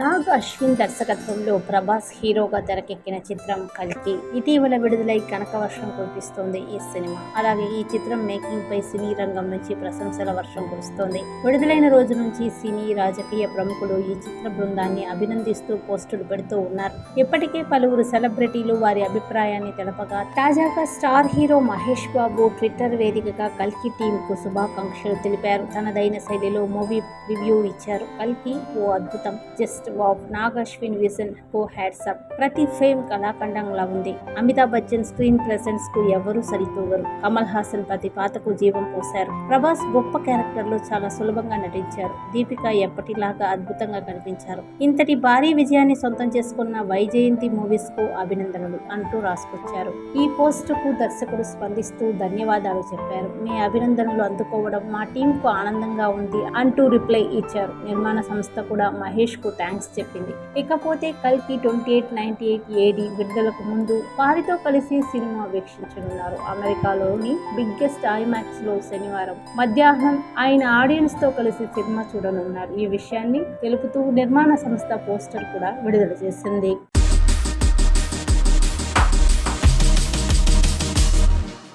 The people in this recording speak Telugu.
అశ్విన్ దర్శకత్వంలో ప్రభాస్ హీరోగా తెరకెక్కిన చిత్రం కల్కి. ఇటీవల విడుదలై కనకవర్షం కురిపిస్తోంది ఈ సినిమా. అలాగే ఈ చిత్రం మేకింగ్ పై సినీ రంగం నుంచి ప్రశంసల వర్షం కురుస్తోంది. విడుదలైన రోజు నుంచి సినీ రాజకీయ ప్రముఖులు ఈ చిత్ర బృందాన్ని అభినందిస్తూ పోస్టులు పెడుతూ ఉన్నారు. ఇప్పటికే పలువురు సెలబ్రిటీలు వారి అభిప్రాయాన్ని తెలపగా తాజాగా star hero Mahesh Babu Twitter వేదికగా కల్కి టీం కు శుభాకాంక్షలు తెలిపారు. తనదైన శైలిలో మూవీ రివ్యూ ఇచ్చారు. కల్కి ఓ అద్భుతం. Just of Nag Ashwin vision co hats off. ప్రతి ఫ్రేమ్ కళాఖండంలా ఉంది. అమితాబ్ బచ్చన్ స్క్రీన్ ప్రెసెన్స్కు ఎవరూ సరితూగరు? కమల్ హాసన్ ప్రతి పాతకు జీవం పోశారు. ప్రభాస్ గొప్ప క్యారెక్టర్లో చాలా సులభంగా నటించారు. దీపిక ఎప్పటిలాగా అద్భుతంగా కనిపించారు. ఇంతటి భారీ విజయాన్ని సొంతం చేసుకున్న వైజయంతి మూవీస్కు అభినందనలు అంటూ రాసుకొచ్చారు. ఈ పోస్ట్కు దర్శకుడు స్పందిస్తూ ధన్యవాదాలు చెప్పారు. మీ అభినందనలు అందుకోవడం మా టీం కు ఆనందంగా ఉంది అంటూ రిప్లై ఇచ్చారు. నిర్మాణ సంస్థ కూడా మహేష్కు థ్యాంక్స్ చెప్పింది. ఇకపోతే కల్కి twenty eight ninety eight AD విడుదలకు ముందు వారితో కలిసి సినిమా వీక్షించనున్నారు. అమెరికాలోని బిగ్గెస్ట్ ఐమాక్స్లో శనివారం మధ్యాహ్నం ఆయన ఆడియన్స్తో కలిసి సినిమా చూడనున్నారు. ఈ విషయాన్ని తెలుపుతూ నిర్మాణ సంస్థ పోస్టర్ కూడా విడుదల చేసింది.